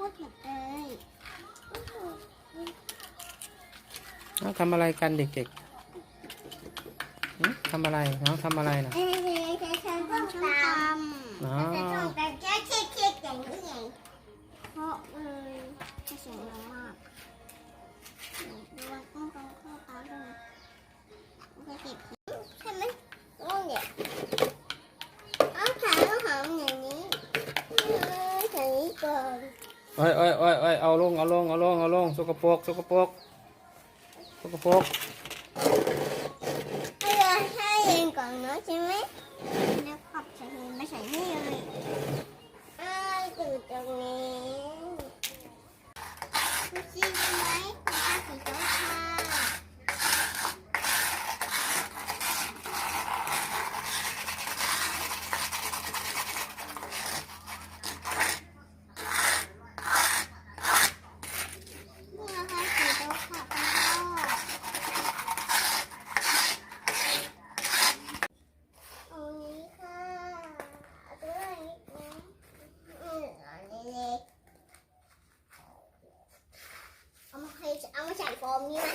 เลยน้องทำอะไรกันเด็กๆทำอะไรน้องทำอะไรนะน้อง เอ้ยเอ้ยเอ้ยเอ้ยเอาลงเอาลงเอาลงเอาลงสกปรกสกปรกสกปรกให้เราให้เอนก่อนเนาะใช่ไหมแล้วขอบใส่หินมาใส่นี่เลยออยู่ตรงนี้คุณซีไหมคุณอาสีเขียวค่ เอามาใส่ฟอร์มนี้ไห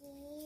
Okay.